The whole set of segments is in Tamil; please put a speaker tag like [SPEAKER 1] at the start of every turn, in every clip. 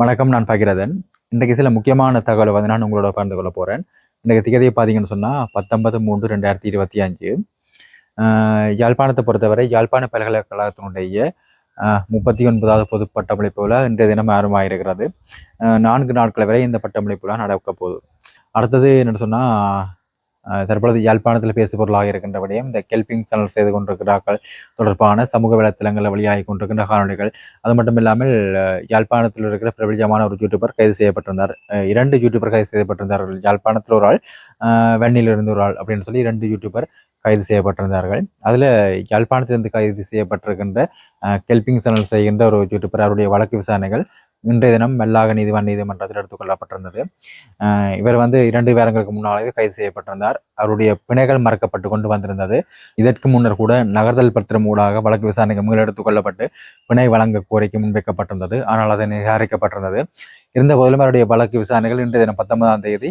[SPEAKER 1] வணக்கம் நான் பகிரதன். இன்றைக்கு சில முக்கியமான தகவலை வந்து நான் உங்களோட பகிர்ந்து கொள்ள போகிறேன் இன்றைக்கு திகதியை பார்த்தீங்கன்னு சொன்னால் பத்தொன்பது மூன்று ரெண்டாயிரத்தி இருபத்தி அஞ்சு. யாழ்ப்பாணத்தை பொறுத்தவரை யாழ்ப்பாண பல்கலைக்கழகத்தினுடைய முப்பத்தி ஒன்பதாவது பொது பட்டமளிப்பு விழா இன்றைய தினம் ஆரம்பமாயிருக்கிறது. நான்கு நாட்கள் வரை இந்த பட்டமளிப்பு விழா நடக்க போகுது. அடுத்தது என்னென்னு சொன்னால் தற்பொழுது யாழ்ப்பாணத்தில் பேசுபொருளாக இருக்கின்ற விடயம் இந்த கெல்பிங் சேனல் செய்து கொண்டிருக்கிறார்கள். தொடர்பான சமூக வலைத்தளங்களில் வெளியாகி கொண்டிருக்கின்ற காணொலிகள் அது மட்டும் இல்லாமல் யாழ்ப்பாணத்தில் இருக்கிற பிரபலமான ஒரு யூடியூபர் கைது செய்யப்பட்டிருந்தார். இரண்டு யூடியூபர் கைது செய்யப்பட்டிருந்தார்கள். யாழ்ப்பாணத்தில் ஒரு ஆள் அஹ், ஒரு ஆள் அப்படின்னு சொல்லி இரண்டு யூடியூபர் கைது செய்யப்பட்டிருந்தார்கள். அதில் யாழ்ப்பாணத்திலிருந்து கைது செய்யப்பட்டிருக்கின்ற கெல்பிங் சேனல் செய்கின்ற ஒரு யூடியூபர் அவருடைய வழக்கு விசாரணைகள் இன்றைய தினம் மெல்லாக நீதிவான் நீதிமன்றத்தில் எடுத்துக்கொள்ளப்பட்டிருந்தது இவர் வந்து இரண்டு வாரங்களுக்கு முன்னாலே கைது செய்யப்பட்டிருந்தார். அவருடைய பிணைகள் மறக்கப்பட்டு கொண்டு வந்திருந்தது. இதற்கு முன்னர் கூட நகர்தல் பத்திரம் ஊடாக வழக்கு விசாரணைக்கு மீள் எடுத்துக்கொள்ளப்பட்டு பிணை வழங்க கோரிக்கை முன்வைக்கப்பட்டிருந்தது. ஆனால் அது நிராகரிக்கப்பட்டிருந்தது. இருந்த போதிலும் அவருடைய வழக்கு விசாரணைகள் இன்றைய தினம் பத்தொன்பதாம் தேதி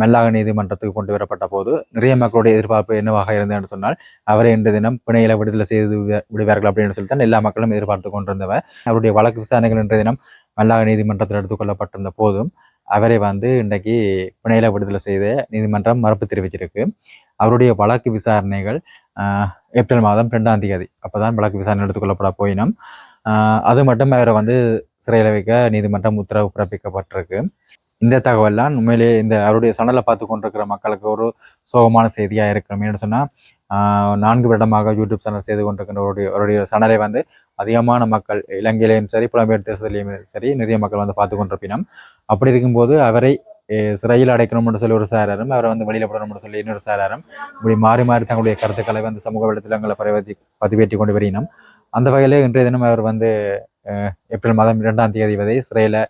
[SPEAKER 1] மெல்லாக நீதிமன்றத்துக்கு கொண்டு வரப்பட்ட போது நிறைய மக்களுடைய எதிர்பார்ப்பு என்னவாக இருந்தது என்று சொன்னால் அவரை இன்றைய தினம் பிணையில விடுதலை செய்து விடுவார்கள் அப்படின்னு சொல்லி தான் எல்லா மக்களும் எதிர்பார்த்து கொண்டிருந்தவர். அவருடைய வழக்கு விசாரணைகள் இன்றைய தினம் மெல்லாக நீதிமன்றத்தில் எடுத்துக்கொள்ளப்பட்டிருந்த போதும் அவரை வந்து இன்றைக்கு பிணையில விடுதலை செய்த நீதிமன்றம் மறுப்பு தெரிவிச்சிருக்கு. அவருடைய வழக்கு விசாரணைகள் ஏப்ரல் மாதம் ரெண்டாம் தேதி. அப்பதான் வழக்கு விசாரணை எடுத்துக்கொள்ளப்பட போயினும் அது மட்டும் அவரை வந்து சிறையில் வைக்க நீதிமன்றம் உத்தரவு பிறப்பிக்கப்பட்டிருக்கு. இந்த தகவல்லாம் உண்மையிலேயே இந்த அவருடைய சனலை பார்த்து கொண்டிருக்கிற மக்களுக்கு ஒரு சோகமான செய்தியாக இருக்கணும் ஏன்னு சொன்னால் நான்கு வருடமாக யூடியூப் சேனல் செய்து கொண்டிருக்கின்ற அவருடைய அவருடைய சனலை வந்து அதிகமான மக்கள் இலங்கையிலையும் சரி புலம்பெயர் தேசத்திலையும் சரி நிறைய மக்கள் வந்து பார்த்து கொண்டிருப்பினம். அப்படி இருக்கும்போது அவரை சிறையில் அடைக்கணும்னு சொல்லி ஒரு சாராரும் அவரை வந்து வெளியில் போடணும்னு சொல்லி இன்னொரு சாராரும் இப்படி மாறி மாறி தங்களுடைய கருத்துக்களை வந்து சமூக வலைத்தளங்களை பரவதி பதிவேற்றி கொண்டு வரினம் அந்த வகையில் இன்றைய தினம் அவர் வந்து ஏப்ரல் மாதம் இரண்டாம் தேதி வரை சிறையில்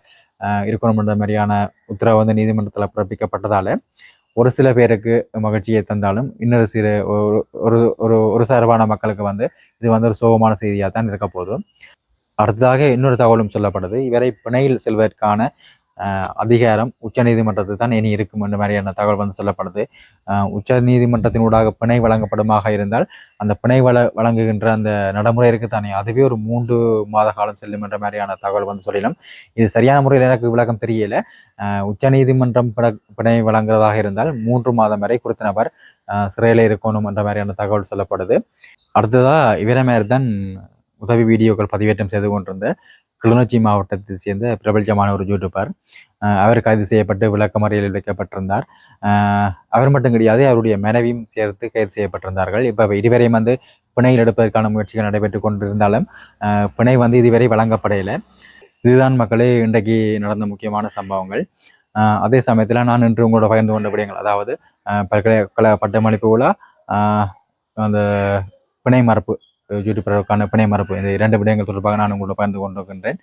[SPEAKER 1] இருக்கணும்ன்ற மாதிரியான உத்தரவு வந்து நீதிமன்றத்தில் பிறப்பிக்கப்பட்டதால் ஒரு சில பேருக்கு மகிழ்ச்சியை தந்தாலும் இன்னொரு சில ஒரு ஒரு ஒரு ஒரு சார்பான மக்களுக்கு வந்து இது வந்து ஒரு சோகமான செய்தியாக தான் இருக்க போதும் அடுத்ததாக இன்னொரு தகவலும் சொல்லப்படுது. இவரை பிணையில் செல்வதற்கான அதிகாரம் உச்சநீதிமன்றத்தில் தான் இனி இருக்கும் என்ற மாதிரியான தகவல் வந்து சொல்லப்படுது. அஹ், உச்ச நீதிமன்றத்தினூடாக பிணை வழங்கப்படுமாக இருந்தால் அந்த பிணை வள வழங்குகின்ற அந்த நடைமுறை இருக்கு தானே அதுவே ஒரு மூன்று மாத காலம் செல்லும் என்ற மாதிரியான தகவல் வந்து சொல்லலாம் இது சரியான முறையில் எனக்கு விளக்கம் தெரியல. உச்சநீதிமன்றம் உச்ச நீதிமன்றம் பிணை வழங்குறதாக இருந்தால் மூன்று மாதம் வரை குறித்த நபர் சிறையில் இருக்கணும் என்ற மாதிரியான தகவல் சொல்லப்படுது. அடுத்ததாக இவரை மாதிரி தான் உதவி வீடியோக்கள் பதிவேற்றம் செய்து கொண்டிருந்த கிளிநொச்சி மாவட்டத்தை சேர்ந்த பிரபஞ்சமான ஒரு யூடியூபர் அவர் கைது செய்யப்பட்டு விளக்கமறியலில் வைக்கப்பட்டிருந்தார். அவர் மட்டும் கிடையாது அவருடைய மனைவியும் சேர்த்து கைது செய்யப்பட்டிருந்தார்கள். இப்போ இதுவரையும் வந்து பிணையில் எடுப்பதற்கான முயற்சிகள் நடைபெற்று கொண்டிருந்தாலும் பிணை வந்து இதுவரை வழங்கப்படையில. இதுதான் மக்களே இன்றைக்கு நடந்த முக்கியமான சம்பவங்கள். அதே சமயத்தில் நான் இன்று உங்களோட பகிர்ந்து கொண்ட விடயங்கள் அதாவது பல்கலைக்கழக பட்டமளிப்பு விழா அந்த பிணை மறுப்பு யூடியூபருக்கான பிணை மறுப்பு இந்த இரண்டு விடயங்கள் தொடர்பாக நான் உங்களோட பகிர்ந்து கொண்டிருக்கின்றேன்.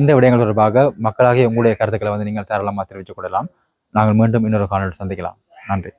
[SPEAKER 1] இந்த விடயங்கள் தொடர்பாக மக்களாகிய உங்களுடைய கருத்துக்களை வந்து நீங்கள் தாராளமாக தெரிவித்துக் கொள்ளலாம். நாங்கள் மீண்டும் இன்னொரு காணொலி சந்திக்கலாம். நன்றி.